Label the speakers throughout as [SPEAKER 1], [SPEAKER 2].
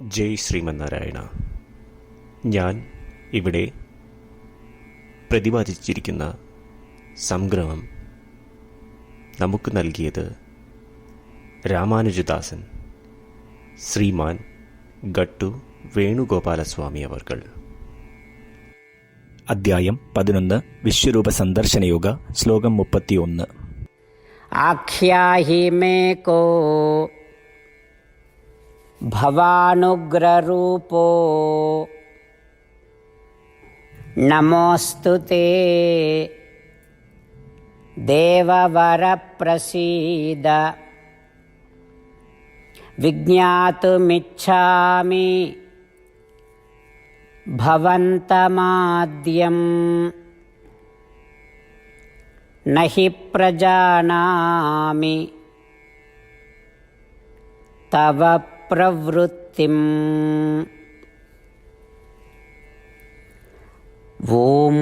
[SPEAKER 1] ജയ് ശ്രീമന്നാരായണ. ഞാൻ ഇവിടെ പ്രതിപാദിച്ചിരിക്കുന്ന സംഗ്രഹം നമുക്ക് നൽകിയത് രാമാനുജദാസൻ ശ്രീമാൻ ഗട്ടു വേണുഗോപാലസ്വാമി അവർകൾ.
[SPEAKER 2] അധ്യായം പതിനൊന്ന് വിശ്വരൂപ സന്ദർശനയോഗ ശ്ലോകം മുപ്പത്തിയൊന്ന്.
[SPEAKER 3] ആഖ്യാഹിമേ കോ भवानुग्ररूपो। नमोऽस्तु ते। देववरप्रसीद। विज्ञातुमिच्छामि। भवन्तमाद्यम्। न हि प्रजानामि। तव प्रवृत्तिम् ॐ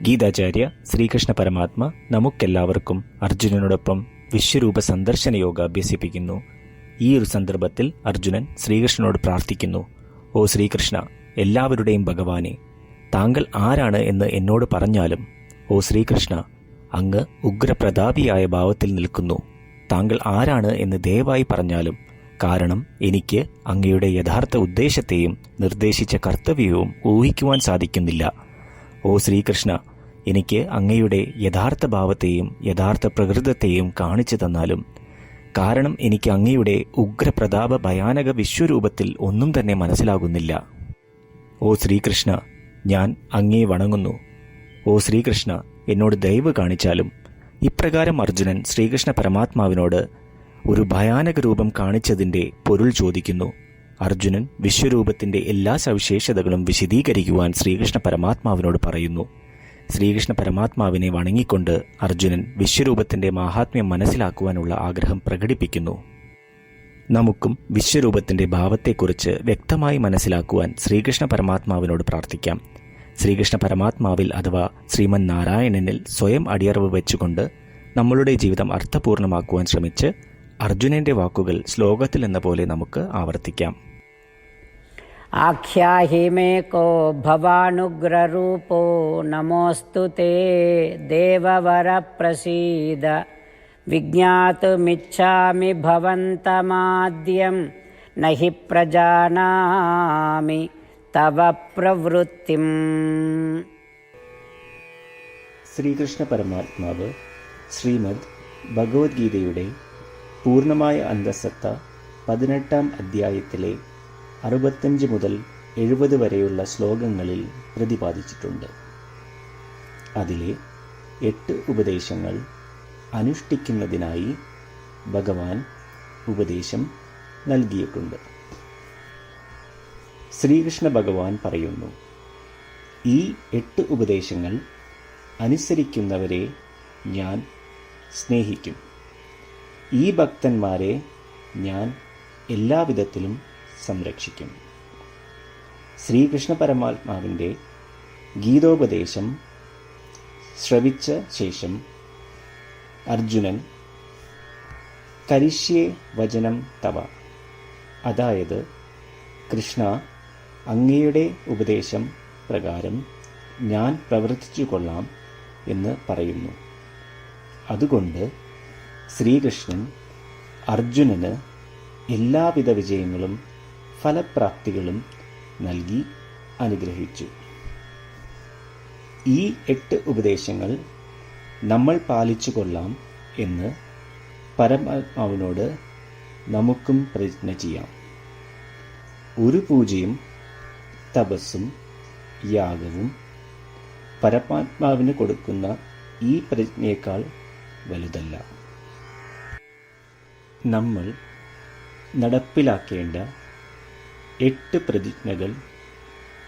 [SPEAKER 2] ഗീതാചാര്യ ശ്രീകൃഷ്ണ പരമാത്മ നമുക്കെല്ലാവർക്കും അർജുനനോടൊപ്പം വിശ്വരൂപ സന്ദർശന യോഗ അഭ്യസിപ്പിക്കുന്നു ഈ ഒരു സന്ദർഭത്തിൽ അർജുനൻ ശ്രീകൃഷ്ണനോട് പ്രാർത്ഥിക്കുന്നു ഓ ശ്രീകൃഷ്ണ എല്ലാവരുടെയും ഭഗവാനെ താങ്കൾ ആരാണ് എന്ന് എന്നോട് പറഞ്ഞാലും ഓ ശ്രീകൃഷ്ണ അങ്ങ് ഉഗ്രപ്രതാപിയായ ഭാവത്തിൽ നിൽക്കുന്നു താങ്കൾ ആരാണ് എന്ന് ദയവായി പറഞ്ഞാലും കാരണം എനിക്ക് അങ്ങയുടെ യഥാർത്ഥ ഉദ്ദേശത്തെയും നിർദ്ദേശിച്ച കർത്തവ്യവും ഊഹിക്കുവാൻ സാധിക്കുന്നില്ല. ഓ ശ്രീകൃഷ്ണ എനിക്ക് അങ്ങയുടെ യഥാർത്ഥ ഭാവത്തെയും യഥാർത്ഥ പ്രകൃതത്തെയും കാണിച്ചു തന്നാലും കാരണം എനിക്ക് അങ്ങയുടെ ഉഗ്രപ്രതാപ ഭയാനക വിശ്വരൂപത്തിൽ ഒന്നും തന്നെ മനസ്സിലാകുന്നില്ല. ഓ ശ്രീകൃഷ്ണ ഞാൻ അങ്ങേ വണങ്ങുന്നു. ഓ ശ്രീകൃഷ്ണ എന്നോട് ദയവ് കാണിച്ചാലും ഇപ്രകാരം അർജുനൻ ശ്രീകൃഷ്ണ പരമാത്മാവിനോട് ഒരു ഭയാനക രൂപം കാണിച്ചതിന്റെ പൊരുൾ ചോദിക്കുന്നു. അർജുനൻ വിശ്വരൂപത്തിന്റെ എല്ലാ സവിശേഷതകളും വിശദീകരിക്കുവാൻ ശ്രീകൃഷ്ണ പരമാത്മാവിനോട് പറയുന്നു. ശ്രീകൃഷ്ണ പരമാത്മാവിനെ വണങ്ങിക്കൊണ്ട് അർജുനൻ വിശ്വരൂപത്തിന്റെ മാഹാത്മ്യം മനസ്സിലാക്കുവാനുള്ള ആഗ്രഹം പ്രകടിപ്പിക്കുന്നു. നമുക്കും വിശ്വരൂപത്തിന്റെ ഭാവത്തെക്കുറിച്ച് വ്യക്തമായി മനസ്സിലാക്കുവാൻ ശ്രീകൃഷ്ണ പരമാത്മാവിനോട് പ്രാർത്ഥിക്കാം. ശ്രീകൃഷ്ണ പരമാത്മാവിൽ അഥവാ ശ്രീമൻ നാരായണനിൽ സ്വയം അടിയറവ് വെച്ചുകൊണ്ട് നമ്മളുടെ ജീവിതം അർത്ഥപൂർണമാക്കുവാൻ ശ്രമിച്ച് അർജുനന്റെ വാക്കുകൾ ശ്ലോകത്തിൽ എന്ന പോലെ നമുക്ക് ആവർത്തിക്കാം.
[SPEAKER 3] ആഖ്യാഹിമേ കോ ഭവാനുഗ്രൂപോ നമോസ്തു തേ വിജ്ഞാതുമിച്ഛാമി ഭവന്തമാദ്യം നഹി പ്രജാനാമി. തവ പ്രവൃത്തിം.
[SPEAKER 2] ശ്രീകൃഷ്ണ പരമാത്മാവ് ശ്രീമദ് ഭഗവത്ഗീതയുടെ പൂർണമായ അന്തസത്ത പതിനെട്ടാം അധ്യായത്തിലെ അറുപത്തഞ്ച് മുതൽ എഴുപത് വരെയുള്ള ശ്ലോകങ്ങളിൽ പ്രതിപാദിച്ചിട്ടുണ്ട്. അതിലെ എട്ട് ഉപദേശങ്ങൾ അനുഷ്ഠിക്കുന്നതിനായി ഭഗവാൻ ഉപദേശം നൽകിയിട്ടുണ്ട്. ശ്രീകൃഷ്ണ ഭഗവാൻ പറയുന്നു ഈ എട്ട് ഉപദേശങ്ങൾ അനുസരിക്കുന്നവരെ ഞാൻ സ്നേഹിക്കും. ഈ ഭക്തന്മാരെ ഞാൻ എല്ലാവിധത്തിലും സംരക്ഷിക്കും. ശ്രീകൃഷ്ണ പരമാത്മാവിന്റെ ഗീതോപദേശം ശ്രവിച്ച ശേഷം അർജുനൻ കരിഷ്യേ വചനം തവ അതായത് കൃഷ്ണ അങ്ങയുടെ ഉപദേശം പ്രകാരം ഞാൻ പ്രവർത്തിച്ചു കൊള്ളാം എന്ന് പറയുന്നു. അതുകൊണ്ട് ശ്രീകൃഷ്ണൻ അർജുനന് എല്ലാവിധ വിജയങ്ങളും ഫലപ്രാപ്തികളും നൽകി അനുഗ്രഹിച്ചു. ഈ എട്ട് ഉപദേശങ്ങൾ നമ്മൾ പാലിച്ചു കൊള്ളാം എന്ന് പരമാത്മാവിനോട് നമുക്കും പ്രതിജ്ഞ ചെയ്യാം. ഒരു പൂജയും തപസ്സും യാഗവും പരമാത്മാവിന് കൊടുക്കുന്ന ഈ പ്രജ്ഞയേക്കാൾ വലുതല്ല. നമ്മൾ നടപ്പിലാക്കേണ്ട എട്ട് പ്രതിജ്ഞകൾ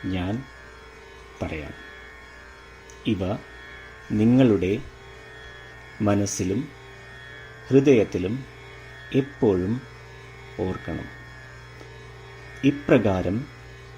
[SPEAKER 2] ഞാൻ പറയാം. ഇവ നിങ്ങളുടെ മനസ്സിലും ഹൃദയത്തിലും എപ്പോഴും ഓർക്കണം. ഇപ്രകാരം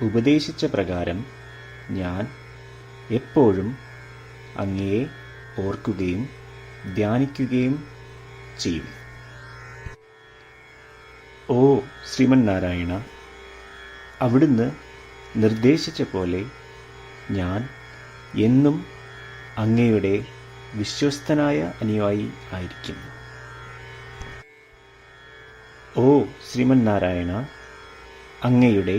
[SPEAKER 2] ഉപദേശിച്ച പ്രകാരം ഞാൻ എപ്പോഴും അങ്ങയെ ഓർക്കുകയും ധ്യാനിക്കുകയും ചെയ്യും. ഓ ശ്രീമൻ നാരായണ അവിടുന്ന് നിർദ്ദേശിച്ച പോലെ ഞാൻ എന്നും അങ്ങയുടെ വിശ്വസ്തനായ അനുയായി ആയിരിക്കും ഓ ശ്രീമൻ നാരായണ അങ്ങയുടെ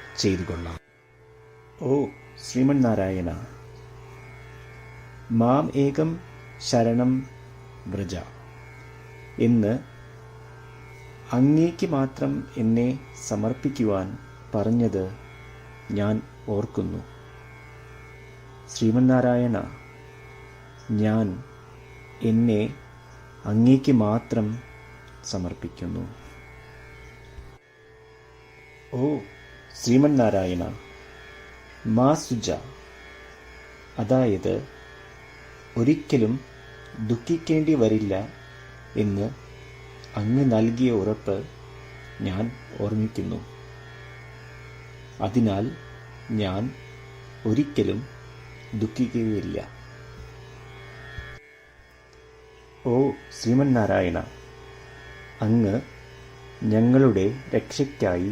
[SPEAKER 2] ചെയ്തു കൊള്ളാം. ഓ ശ്രീമന്നാരായണ. മാം ഏകം ശരണം വ്രജ. എന്ന് അങ്ങേക്ക് മാത്രം എന്നെ സമർപ്പിക്കുവാൻ പറഞ്ഞത് ഞാൻ ഓർക്കുന്നു. ശ്രീമന്നാരായണ ഞാൻ എന്നെ അങ്ങേക്ക് മാത്രം സമർപ്പിക്കുന്നു. ഓ ശ്രീമന്നാരായണ മാ സുജ അതായത് ഒരിക്കലും ദുഃഖിക്കേണ്ടി വരില്ല എന്ന് അങ്ങ് നൽകിയ ഉറപ്പ് ഞാൻ ഓർമ്മിക്കുന്നു. അതിനാൽ ഞാൻ ഒരിക്കലും ദുഃഖിക്കുകയില്ല. ഓ ശ്രീമന്നാരായണ അങ്ങ് ഞങ്ങളുടെ രക്ഷയ്ക്കായി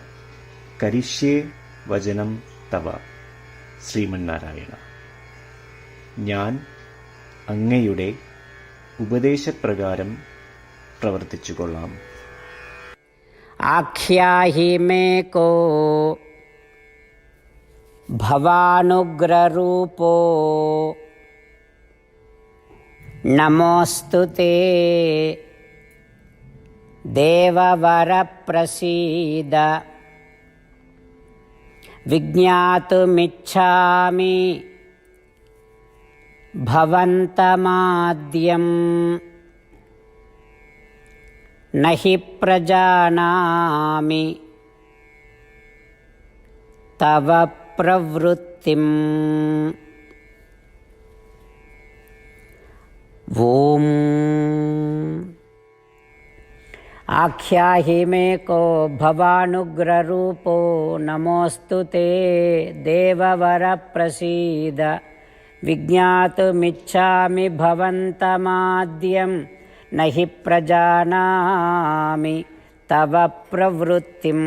[SPEAKER 2] കരിഷ്യേ വചനം തവ. ശ്രീമന്നാരായണ. ഞാൻ അങ്ങയുടെ ഉപദേശപ്രകാരം പ്രവർത്തിച്ചു കൊള്ളാം
[SPEAKER 3] ആഖ്യാഹി ഭവാനുഗ്രൂപോ നമോസ്തു ദേവവരപ്രസീദ विज्ञातुमिच्छामि। भवन्तमाद्यम् न हि प्रजानामि। तव प्रवृत्तिम्। ॐ आख्याहि मे को भवानुग्ररूपो नमोऽस्तु ते देववरप्रसीद विज्ञातुमिच्छामि भवन्तमाद्यं न हि प्रजानामि तव प्रवृत्तिम्